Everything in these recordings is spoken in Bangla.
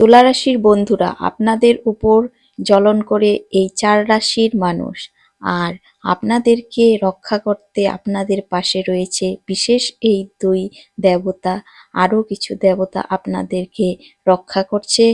তুলা রাশির বন্ধুরা, আপনাদের উপর জ্বলন করে এই চার রাশির মানুষ। আর আপনাদেরকে রক্ষা করতে আপনাদের পাশে রয়েছে বিশেষ এই দুই দেবতা। আরও কিছু দেবতা আপনাদেরকে রক্ষা করছে।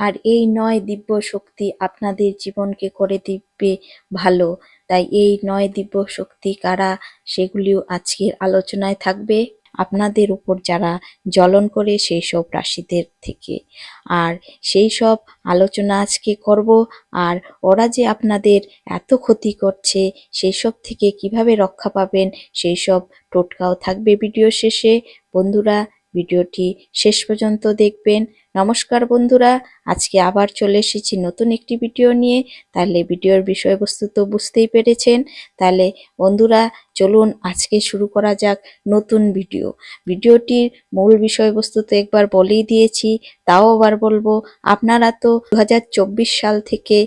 আর এই নয় দিব্য শক্তি আপনাদের জীবনকে করে দিবে ভালো। তাই এই নয় দিব্য শক্তি কারা, সেগুলিও আজকের আলোচনায় থাকবে। আপনাদের উপর যারা জ্বলন করে সেই সব রাশিদের থেকে। আর সেই সব আলোচনা আজকে করব, আর ওরা যে আপনাদের এত ক্ষতি করছে, সেই সব থেকে কীভাবে রক্ষা পাবেন, সেই সব টোটকাও থাকবে ভিডিও শেষে। বন্ধুরা, ভিডিওটি শেষ পর্যন্ত দেখবেন। নমস্কার বন্ধুরা, আজকে আবার চলে এসেছি নতুন একটি ভিডিও নিয়ে। তাহলে ভিডিওর বিষয়বস্তু তো বুঝতেই পেরেছেন। তাহলে বন্ধুরা, চলুন আজকে শুরু করা যাক নতুন ভিডিও। ভিডিওটির মূল বিষয়বস্তু তো একবার বলেই দিয়েছি, তাও আবার বলব, আপনারা তো দু হাজার চব্বিশ সাল থেকে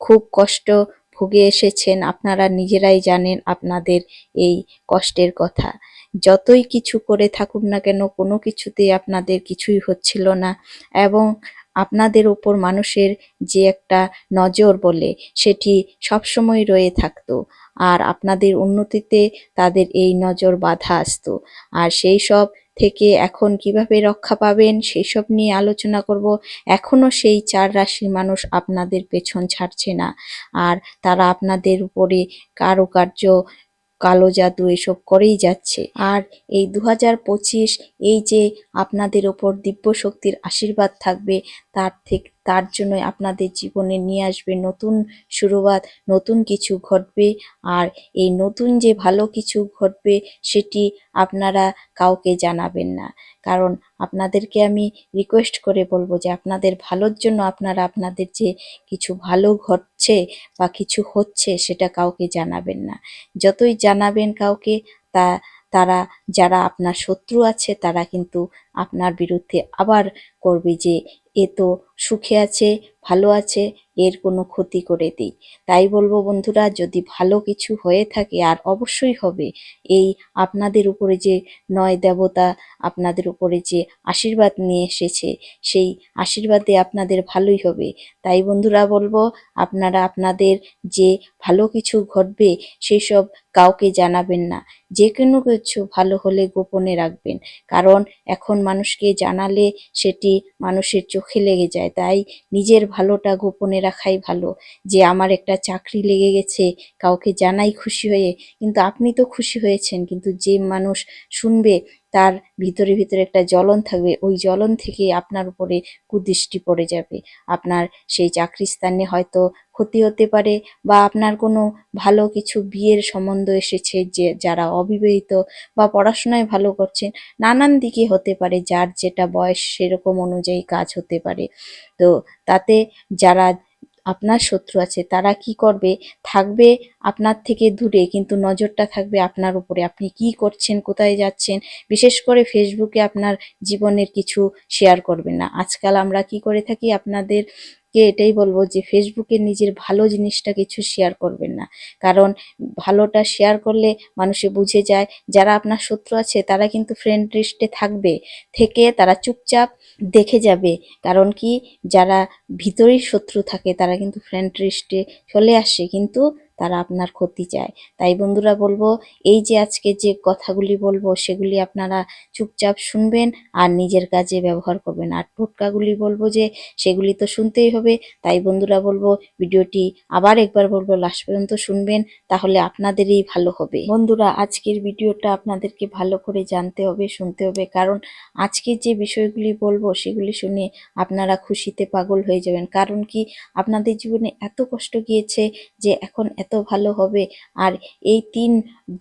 খুব কষ্ট ভুগে এসেছেন, আপনারা নিজেরাই জানেন আপনাদের এই কষ্টের কথা। যতই কিছু করে থাকুন না কেন, কোনো কিছুতেই আপনাদের কিছুই হচ্ছিল না এবং আপনাদের ওপর মানুষের যে একটা নজর বলে, সেটি সবসময় রয়ে থাকতো। আর আপনাদের উন্নতিতে তাদের এই নজর বাধা আসতো। আর সেই সব থেকে এখন কীভাবে রক্ষা পাবেন, সেই সব নিয়ে আলোচনা করব। এখনও সেই চার রাশির মানুষ আপনাদের পেছন ছাড়ছে না। আর তারা আপনাদের উপরে কারুকার্য কালো জাদু এসব করেই যাচ্ছে। আর এই দু এই যে আপনাদের ওপর দিব্য শক্তির আশীর্বাদ থাকবে, তার থেকে তার জন্য আপনাদের জীবনে নিয়ে আসবে নতুন শুরুয়াত, নতুন কিছু ঘটবে। আর এই নতুন যে ভালো কিছু ঘটবে, সেটি আপনারা কাউকে জানাবেন না। কারণ আপনাদেরকে আমি রিকোয়েস্ট করে বলব যে আপনাদের ভালোর জন্য আপনারা আপনাদের যে কিছু ভালো ঘটছে বা কিছু হচ্ছে, সেটা কাউকে জানাবেন না। যতই জানাবেন কাউকে, তা, তারা, যারা আপনার শত্রু আছে, তারা কিন্তু আপনার বিরুদ্ধে আবার করবে যে, এ তো সুখে আছে, ভালো আছে, এর কোনো ক্ষতি করে দিই। তাই বলব বন্ধুরা, যদি ভালো কিছু হয়ে থাকে, আর অবশ্যই হবে, এই আপনাদের উপরে যে নয় দেবতা, আপনাদের উপরে যে আশীর্বাদ নিয়ে এসেছে, সেই আশীর্বাদে আপনাদের ভালোই হবে। তাই বন্ধুরা বলব, আপনারা আপনাদের যে ভালো কিছু ঘটবে সেই সব কাউকে জানাবেন না। যে কোনো কিছু ভালো হলে গোপনে রাখবেন। কারণ এখন মানুষকে জানালে সেটি মানুষের চোখে লেগে যায়। তাই নিজের ভালোটা গোপনে রাখাই ভালো। যে আমার একটা চাকরি লেগে গেছে, কাউকে জানাই খুশি হয়ে, কিন্তু আপনি তো খুশি হয়েছেন, কিন্তু যে মানুষ শুনবে তার ভিতরে ভিতরে একটা জ্বলন থাকবে। ওই জ্বলন থেকে আপনার উপরে কুদৃষ্টি পড়ে যাবে। আপনার সেই চাকরি স্থানে হয়তো ক্ষতি হতে পারে বা আপনার কোনো ভালো কিছু বিয়ের সম্বন্ধ এসেছে যে, যারা অবিবাহিত বা পড়াশোনায় ভালো করছেন, নানান দিকে হতে পারে, যার যেটা বয়স সেরকম অনুযায়ী কাজ হতে পারে। তো তাতে যারা আপনার শত্রু আছে, তারা কি করবে? থাকবে আপনার থেকে দূরে, কিন্তু নজরটা থাকবে আপনার উপরে। আপনি কি করছেন, কোথায় যাচ্ছেন, বিশেষ করে ফেসবুকে আপনার জীবনের কিছু শেয়ার করবেন না। আজকাল আমরা কি করে থাকি আপনাদের কে এটাই বলব যে ফেসবুকে নিজের ভালো জিনিসটা কিছু শেয়ার করবেন না। কারণ ভালোটা শেয়ার করলে মানুষে বুঝে যায়, যারা আপনার শত্রু আছে, তারা কিন্তু ফ্রেন্ড লিস্টে থাকবে, থেকে তারা চুপচাপ দেখে যাবে। কারণ কি, যারা ভিতরেই শত্রু থাকে, তারা কিন্তু ফ্রেন্ড লিস্টে চলে আসে। কিন্তু তারা আপনার ক্ষতি চায়। তাই বন্ধুরা বলব, এই যে আজকে যে কথাগুলি বলব, সেগুলি আপনারা চুপচাপ শুনবেন আর নিজের কাজে ব্যবহার করবেন। আর টোটকাগুলি বলব যে, সেগুলি তো শুনতেই হবে। তাই বন্ধুরা বলব, ভিডিওটি আবার একবার বলব লাস্ট পর্যন্ত শুনবেন, তাহলে আপনাদেরই ভালো হবে। বন্ধুরা, আজকের ভিডিওটা আপনাদেরকে ভালো করে জানতে হবে, শুনতে হবে। কারণ আজকে যে বিষয়গুলি বলব, সেগুলি শুনে আপনারা খুশিতে পাগল হয়ে যাবেন। কারণ কি, আপনাদের জীবনে এত কষ্ট গিয়েছে যে এখন এত ভালো হবে। আর এই তিন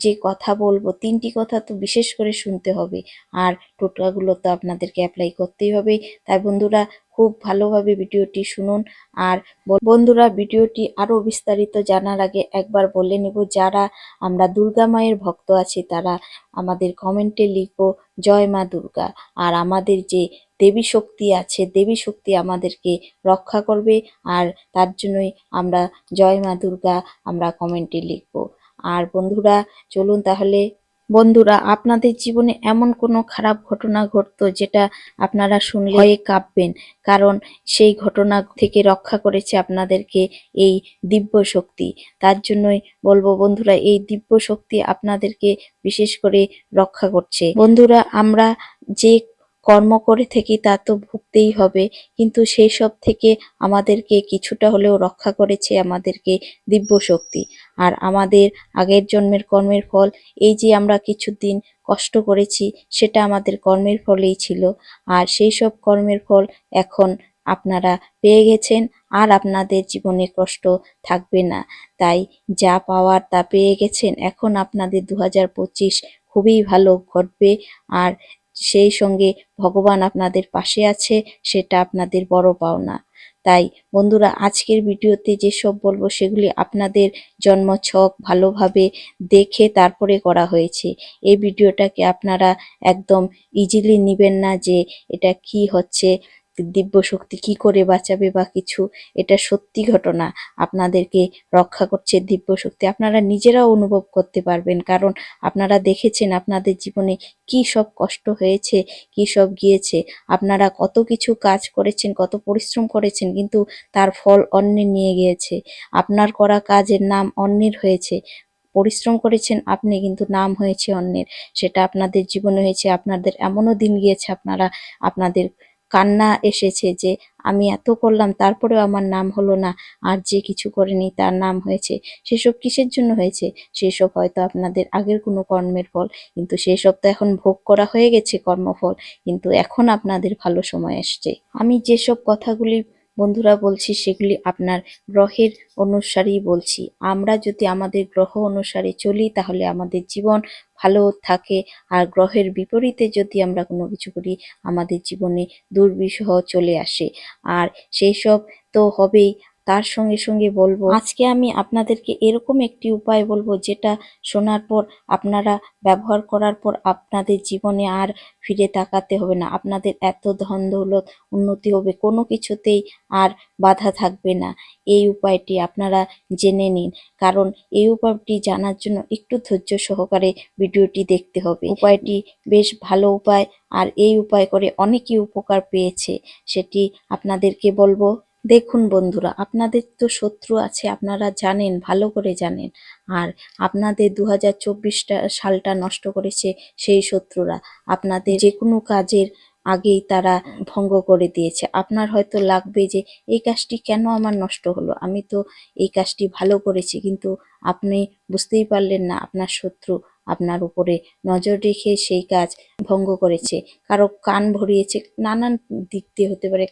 যে কথা বলব, তিনটি কথা তো বিশেষ করে শুনতে হবে। আর টোটকাগুলো তো আপনাদেরকে অ্যাপ্লাই করতেই হবে। তাই বন্ধুরা, খুব ভালোভাবে ভিডিওটি শুনুন। আর বন্ধুরা, ভিডিওটি আরও বিস্তারিত জানার আগে একবার বলে নেব, যারা আমরা দুর্গা মায়ের ভক্ত আছি, তারা আমাদের কমেন্টে লিখব, জয় মা দুর্গা। আর আমাদের যে দেবী শক্তি আছে, দেবী শক্তি আমাদেরকে রক্ষা করবে আর তার জন্যই আমরা জয় মা দুর্গা আমরা কমেন্টে লিখব। আর বন্ধুরা, চলুন তাহলে। বন্ধুরা, আপনাদের জীবনে এমন কোনো খারাপ ঘটনা ঘটতো যেটা আপনারা শুনলে কাঁপবেন? কারণ সেই ঘটনা থেকে রক্ষা করেছে আপনাদেরকে এই দিব্য শক্তি। তার জন্যই বলব বন্ধুরা, এই দিব্য শক্তি আপনাদেরকে বিশেষ করে রক্ষা করছে। বন্ধুরা, আমরা যে কর্ম করে থাকি তা তো ভুগতেই হবে। কিন্তু সেই সব থেকে আমাদেরকে কিছুটা হলেও রক্ষা করেছে আমাদেরকে দিব্য শক্তি আর আমাদের আগের জন্মের কর্মের ফল, এই যে আমরা কিছুদিন কষ্ট করেছি, সেটা আমাদের কর্মের ফলেই ছিল। আর সেই সব কর্মের ফল এখন আপনারা পেয়ে গেছেন, আর আপনাদের জীবনে কষ্ট থাকবে না। তাই যা পাওয়ার তা পেয়ে গেছেন, এখন আপনাদের দু হাজার পঁচিশ খুবই ভালো ঘটবে। আর সেই সঙ্গে ভগবান আপনাদের পাশে আছে, সেটা আপনাদের বড় পাওনা। তাই বন্ধুরা, আজকের ভিডিওতে যেসব বলব সেগুলি আপনাদের জন্মছক ভালোভাবে দেখে তারপরে করা হয়েছে। এই ভিডিওটাকে আপনারা একদম ইজিলি নেবেন না যে এটা কি হচ্ছে। দিব্য শক্তি কি করে বাঁচাবে বা কিছু, এটা সত্যি ঘটনা। আপনাদেরকে রক্ষা করছে দিব্য শক্তি। আপনারা নিজেরাও অনুভব করতে পারবেন, কারণ আপনারা দেখেছেন আপনাদের জীবনে কি সব কষ্ট হয়েছে, কি সব গিয়েছে। আপনারা কত কিছু কাজ করেছেন, কত পরিশ্রম করেছেন, কিন্তু তার ফল অন্যে নিয়ে গিয়েছে। আপনার করা কাজের নাম অন্যের হয়েছে। পরিশ্রম করেছেন আপনি, কিন্তু নাম হয়েছে অন্যের। সেটা আপনাদের জীবনে হয়েছে, আপনাদের এমনও দিন গিয়েছে, আপনারা, আপনাদের কান্না এসেছে যে আমি এত করলাম, তারপরেও আমার নাম হলো না, আর যে কিছু করেনি তার নাম হয়েছে। সেসব কিসের জন্য হয়েছে? সেসব হয়তো আপনাদের আগের কোনো কর্মের ফল, কিন্তু সেসব তো এখন ভোগ করা হয়ে গেছে কর্মফল, কিন্তু এখন আপনাদের ভালো সময় আসছে আমি যেসব কথাগুলি বন্ধুরা বলছি, সেগুলি আপনার গ্রহের অনুসারেই বলছি। আমরা যদি আমাদের গ্রহ অনুসারে চলি, তাহলে আমাদের জীবন ভালো থাকে। আর গ্রহের বিপরীতে যদি আমরা কোনো কিছু করি, আমাদের জীবনে দুর্বিষহ চলে আসে। আর সেই সব তো হবেই। তার সঙ্গে সঙ্গে বলব, আজকে আমি আপনাদেরকে এরকম একটি উপায় বলব যেটা শোনার পর, আপনারা ব্যবহার করার পর আপনাদের জীবনে আর ফিরে তাকাতে হবে না। আপনাদের এত ধন দৌলত উন্নতি হবে, কোনো কিছুতেই আর বাধা থাকবে না। এই উপায়টি আপনারা জেনে নিন, কারণ এই উপায়টি জানার জন্য একটু ধৈর্য সহকারে ভিডিওটি দেখতে হবে। উপায়টি বেশ ভালো উপায়, আর এই উপায় করে অনেকেই উপকার পেয়েছে। সেটি আপনাদেরকে বলব দেখুন বন্ধুরা, আপনাদের তো শত্রু আছে, আপনারা জানেন, ভালো করে জানেন। আর আপনাদের দু হাজার সালটা নষ্ট করেছে সেই শত্রুরা। আপনাদের যে কোনো কাজের আগেই তারা ভঙ্গ করে দিয়েছে। আপনার হয়তো লাগবে যে, এই কাজটি কেন আমার নষ্ট হলো? আমি তো এই কাজটি ভালো করেছি, কিন্তু আপনি বুঝতেই পারলেন না, আপনার শত্রু আপনার উপরে নজর রেখে সেই কাজ ভঙ্গ করেছে। কারও কান ভরিয়েছে, নানান দিক দিয়ে হতে পারে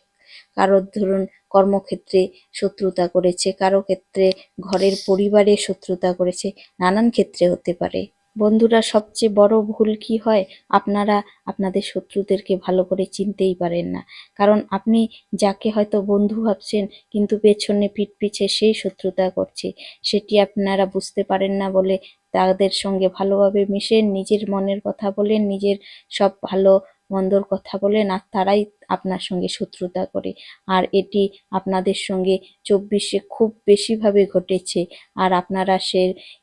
কারোর ধরুন কর্মক্ষেত্রে শত্রুতা করেছে, কারও ক্ষেত্রে ঘরের পরিবারে শত্রুতা করেছে, নানান ক্ষেত্রে হতে পারে। বন্ধুরা, সবচেয়ে বড় ভুল কি হয়? আপনারা আপনাদের শত্রুদেরকে ভালো করে চিনতেই পারেন না। কারণ আপনি যাকে হয়তো বন্ধু ভাবছেন, কিন্তু পেছনে পিঠ পিছে সেই শত্রুতা করছে, সেটি আপনারা বুঝতে পারেন না বলে তাদের সঙ্গে ভালোভাবে মিশেন, নিজের মনের কথা বলেন, নিজের সব ভালো মন্দর কথা বলে না, তারাই আপনার সঙ্গে শত্রুতা করে। আর এটি আপনাদের সঙ্গে চব্বিশে খুব বেশিভাবে ঘটেছে, আর আপনারা সে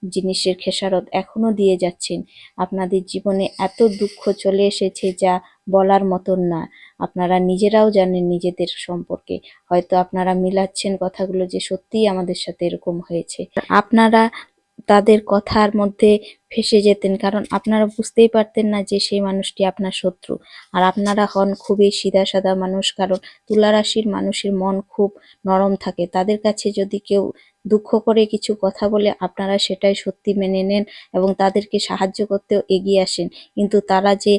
জিনিসের খেসারত এখনও দিয়ে যাচ্ছেন। আপনাদের জীবনে এত দুঃখ চলে এসেছে যা বলার মতন না। আপনারা নিজেরাও জানেন নিজেদের সম্পর্কে। হয়তো আপনারা মিলাচ্ছেন কথাগুলো যে সত্যিই আমাদের সাথে এরকম হয়েছে। আপনারা তাদের কথার মধ্যে ফেসে যেতেন, কারণ আপনারা বুঝতেই পারতেন না যে সেই মানুষটি আপনার শত্রু। আর আপনারা হন খুবই সিধা সাদা মানুষ, কারণ তুলারাশির মানুষের মন খুব নরম থাকে। তাদের কাছে যদি কেউ দুঃখ করে কিছু কথা বলে, আপনারা সেটাই সত্যি মেনে নেন এবং তাদেরকে সাহায্য করতেও এগিয়ে আসেন। কিন্তু তারা যে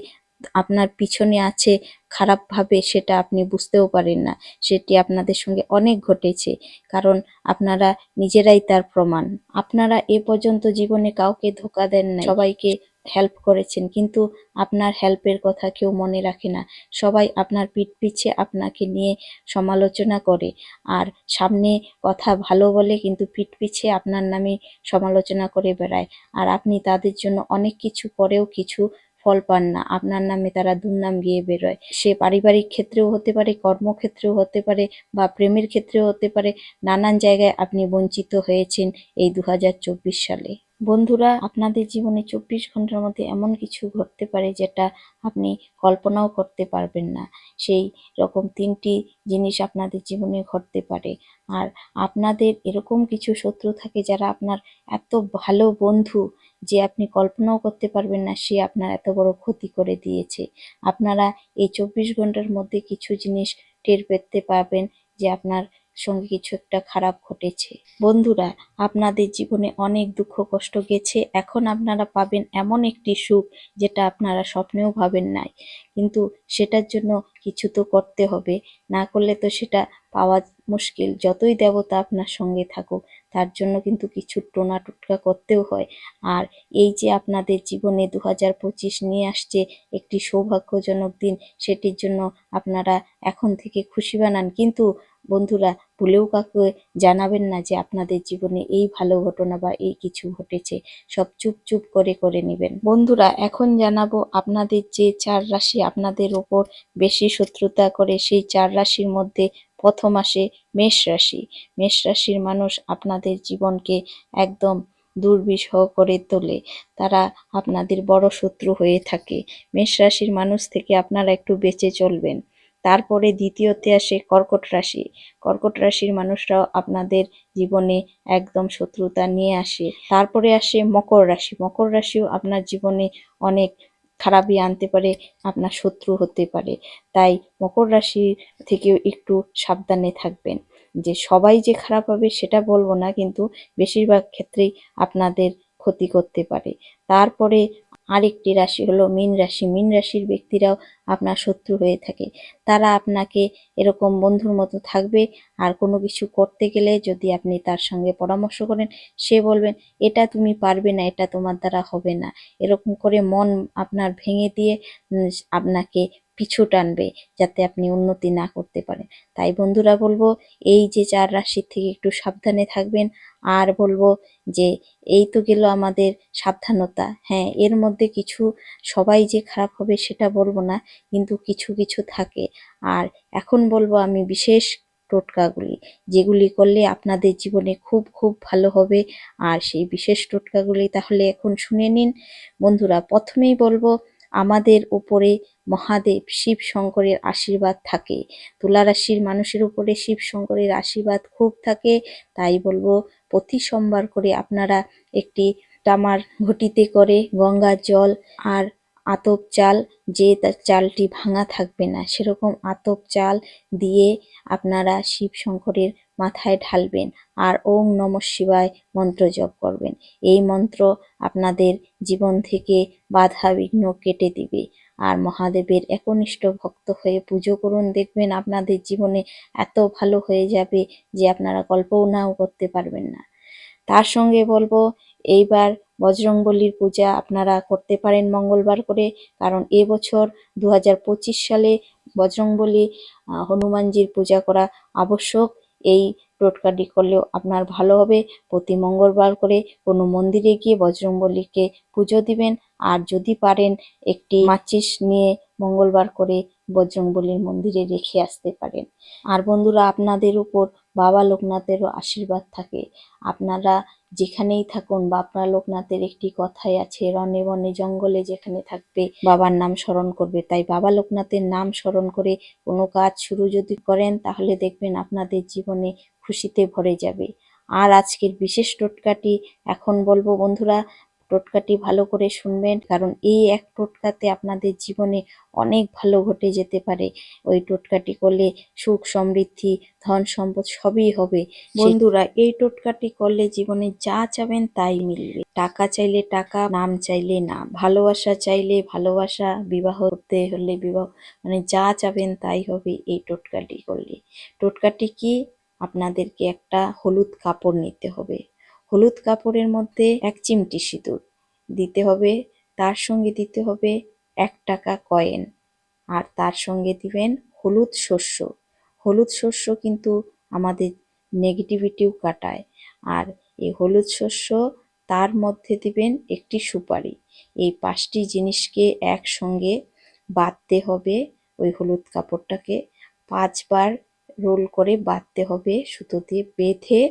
আপনার পিছনে আছে খারাপভাবে সেটা আপনি বুঝতেও পারেন না। সেটি আপনাদের সঙ্গে অনেক ঘটেছে। কারণ আপনারা নিজেরাই তার প্রমাণ। আপনারা এ পর্যন্ত জীবনে কাউকে ধোকা দেন না সবাইকে হেল্প করেছেন। কিন্তু আপনার হেল্পের কথা কেউ মনে রাখে না। সবাই আপনার পিঠ পিছে আপনাকে নিয়ে সমালোচনা করে। আর সামনে কথা ভালো বলে কিন্তু পিঠ পিছে আপনার নামে সমালোচনা করে বেড়ায়। আর আপনি তাদের জন্য অনেক কিছু করেও কিছু ফল পান না। আপনার নামে তারা দুর্নাম গিয়ে বেরোয়। সে পারিবারিক ক্ষেত্রেও হতে পারে, কর্মক্ষেত্রেও হতে পারে বা প্রেমের ক্ষেত্রেও হতে পারে। নানান জায়গায় আপনি বঞ্চিত হয়েছেন এই দু হাজার চব্বিশ সালে। বন্ধুরা, আপনাদের জীবনে চব্বিশ ঘণ্টার মধ্যে এমন কিছু ঘটতে পারে যেটা আপনি কল্পনাও করতে পারবেন না। সেই রকম তিনটি জিনিস আপনাদের জীবনে ঘটতে পারে। আর আপনাদের এরকম কিছু শত্রু থাকে যারা আপনার এত ভালো বন্ধু যে আপনি কল্পনাও করতে পারবেন না, সে আপনার এত বড় ক্ষতি করে দিয়েছে। আপনারা এই চব্বিশ ঘণ্টার মধ্যে কিছু জিনিস টের পেতে পারবেন যে আপনার সঙ্গে কিছু একটা খারাপ ঘটেছে। বন্ধুরা, আপনাদের জীবনে অনেক দুঃখ কষ্ট গেছে। এখন আপনারা পাবেন এমন একটি সুখ যেটা আপনারা স্বপ্নেও ভাবেন নাই। কিন্তু সেটার জন্য কিছু তো করতে হবে। না করলে তো সেটা পাওয়া মুশকিল। যতই দেবতা আপনার সঙ্গে থাকুক, তার জন্য কিন্তু কিছু টোনা টুটকা করতেও হয়। আর এই যে আপনাদের জীবনে দু পঁচিশ নিয়ে আসছে একটি সৌভাগ্যজনক দিন, সেটির জন্য আপনারা এখন থেকে খুশি বানান। কিন্তু বন্ধুরা ভুলেও কাউকে জানাবেন না যে আপনাদের জীবনে এই ভালো ঘটনা বা এই কিছু ঘটেছে। সব চুপ চুপ করে করে নেবেন। বন্ধুরা, এখন জানাব আপনাদের যে চার রাশি আপনাদের ওপর বেশি শত্রুতা করে, সেই চার রাশির মধ্যে প্রথম আসে মেষ রাশি। মেষ রাশির মানুষ আপনাদের জীবনকে একদম দুর্বিষহ করে তোলে। তারা আপনাদের বড় শত্রু হয়ে থাকে। মেষ রাশির মানুষ থেকে আপনারা একটু বেঁচে চলবেন। তারপরে দ্বিতীয়তে আসে কর্কট রাশি। কর্কট রাশির মানুষরাও আপনাদের জীবনে একদম শত্রুতা নিয়ে আসে। তারপরে আসে মকর রাশি। মকর রাশিও আপনার জীবনে অনেক খারাপই আনতে পারে, আপনার শত্রু হতে পারে। তাই মকর রাশি থেকেও একটু সাবধানে থাকবেন। যে সবাই যে খারাপ হবে সেটা বলব না, কিন্তু বেশিরভাগ ক্ষেত্রেই আপনাদের ক্ষতি করতে পারে। তারপরে আরেকটি রাশি হলো মীন রাশি। মীন রাশির ব্যক্তিরাও আপনার শত্রু হয়ে থাকে। তারা আপনাকে এরকম বন্ধুর মতো থাকবে আর কোনো কিছু করতে গেলে যদি আপনি তার সঙ্গে পরামর্শ করেন, সে বলবেন, এটা তুমি পারবে না, এটা তোমার দ্বারা হবে না। এরকম করে মন আপনার ভেঙে দিয়ে আপনাকে পিছু টানবে যাতে আপনি উন্নতি না করতে পারেন। তাই বন্ধুরা বলব, এই যে চার রাশির থেকে একটু সাবধানে থাকবেন আর বলব যে, এই তো গেল আমাদের সাবধানতা। হ্যাঁ এর মধ্যে কিছু সবাই যে খারাপ হবে সেটা বলব না। কিন্তু কিছু কিছু থাকে। আর এখন বলব আমি বিশেষ টোটকাগুলি, যেগুলি করলে আপনাদের জীবনে খুব খুব ভালো হবে। আর সেই বিশেষ টোটকাগুলি তাহলে এখন শুনে নিন। বন্ধুরা, প্রথমেই বলব, আমাদের উপরে মহাদেব শিব শঙ্করের আশীর্বাদ থাকে। তুলা রাশির মানুষের উপরে শিব শঙ্করের আশীর্বাদ খুব থাকে। তাই বলব, প্রতি সোমবার করে আপনারা একটি তামার ঘটিতে করে গঙ্গার জল আর আতপ চাল যে তা- চালটি ভাঙা থাকবে না, সেরকম আতপ চাল দিয়ে আপনারা শিব শঙ্করের মাথায় ঢালবেন আর ওম নম শিবায় মন্ত্র জপ করবেন। এই মন্ত্র আপনাদের জীবন থেকে বাধা বিঘ্ন কেটে দিবে। আর মহাদেবের একনিষ্ঠ ভক্ত হয়ে পুজো করুন, দেখবেন আপনাদের জীবনে এত ভালো হয়ে যাবে যে আপনারা কল্পনাও করতে পারবেন না। তার সঙ্গে বলব, এইবার বজরংবলীর পূজা আপনারা করতে পারেন মঙ্গলবার করে, কারণ এবছর দু হাজার পঁচিশ সালে বজরংবলী হনুমানজির পূজা করা আবশ্যক। এই টোটকাটি করলেও আপনার ভালো হবে। প্রতি মঙ্গলবার করে কোনো মন্দিরে গিয়ে বজরংবলীকে পুজো দিবেন। আর যদি পারেন একটি মাচিস নিয়ে মঙ্গলবার করে বজরংবলীর মন্দিরে রেখে আসতে পারেন। আর বন্ধুরা, আপনাদের উপর বাবা লোকনাথেরও আশীর্বাদ থাকে। আপনারা যেখানেই থাকুন বাবা লোকনাথের একটি কথাই আছে রনে বনে জঙ্গলে যেখানে থাকবে, বাবার নাম স্মরণ করবে। তাই বাবা লোকনাথের নাম স্মরণ করে কোনো কাজ শুরু যদি করেন, তাহলে দেখবেন আপনাদের জীবনে খুশিতে ভরে যাবে। আর আজকের বিশেষ টোটকাটি এখন বলব বন্ধুরা টোটকাটি ভালো করে শুনবেন কারণ এই এক টোটকাতে আপনাদের জীবনে অনেক ভালো ঘটে যেতে পারে। ওই টোটকাটি করলে সুখ সমৃদ্ধি ধন সম্পদ সবই হবে। বন্ধুরা এই টোটকাটি করলে জীবনে যা চাবেন তাই মিলবে। টাকা চাইলে টাকা নাম চাইলে নাম। ভালোবাসা চাইলে ভালোবাসা বিবাহ হতে হলে বিবাহ মানে যা চাবেন তাই হবে এই টোটকাটি করলে। টোটকাটি কি? আপনাদেরকে একটা হলুদ কাপড় নিতে হবে। হলুদ কাপড়ের মধ্যে এক চিমটি সিঁদুর। দিতে হবে, তার সঙ্গে দিতে হবে এক টাকা কয়েন। আর তার সঙ্গে দিবেন হলুদ শস্য। হলুদ শস্য কিন্তু আমাদের নেগেটিভিটিও কাটায়। আর এই হলুদ শস্য তার মধ্যে দিবেন একটি সুপারি। এই পাঁচটি জিনিসকে একসঙ্গে বাঁধতে হবে ওই হলুদ কাপড়টাকে। পাঁচবার রোল করে বাঁধতে হবে সুতো দিয়ে বেঁধে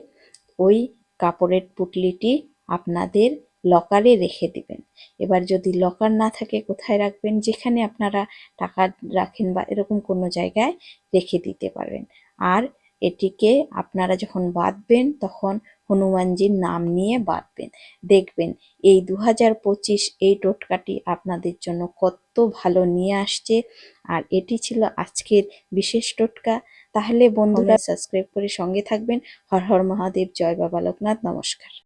ওই কাপড়ের পুটলিটি আপনাদের লকারে রেখে দিবেন। এবার যদি লকার না থাকে, কোথায় রাখবেন? যেখানে আপনারা টাকা রাখেন বা এরকম কোনো জায়গায় রেখে দিতে পারবেন। আর এটিকে আপনারা যখন বাঁধবেন, তখন হনুমানজির নাম নিয়ে বাঁধবেন। দেখবেন এই দু পঁচিশ এই টোটকাটি আপনাদের জন্য কত ভালো নিয়ে আসছে। আর এটি ছিল আজকের বিশেষ টোটকা। তাহলে বন্ধুরা সাবস্ক্রাইব করে সঙ্গে থাকবেন। হর হর মহাদেব জয় বাবা লোকনাথ নমস্কার।